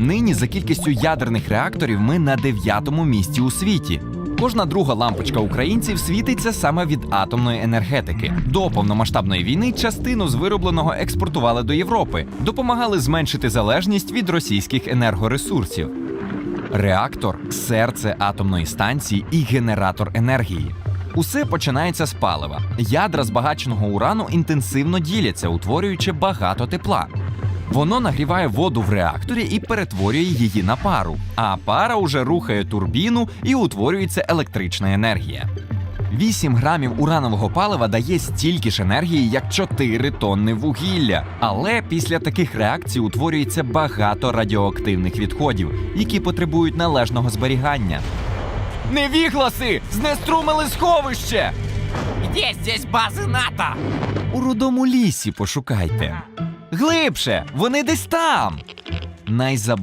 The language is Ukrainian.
Нині за кількістю ядерних реакторів ми на дев'ятому місці у світі. Кожна друга лампочка українців світиться саме від атомної енергетики. До повномасштабної війни частину з виробленого експортували до Європи, допомагали зменшити залежність від російських енергоресурсів. Реактор серце атомної станції і генератор енергії. Усе починається з палива. Ядра збагаченого урану інтенсивно діляться, утворюючи багато тепла. Воно нагріває воду в реакторі і перетворює її на пару. А пара уже рухає турбіну і утворюється електрична енергія. 8 грамів уранового палива дає стільки ж енергії, як 4 тонни вугілля. Але після таких реакцій утворюється багато радіоактивних відходів, які потребують належного зберігання. Невігласи! Знеструмили сховище! Где здесь базы НАТО? У рудому лісі пошукайте. Глибше, вони десь там. Найзаб...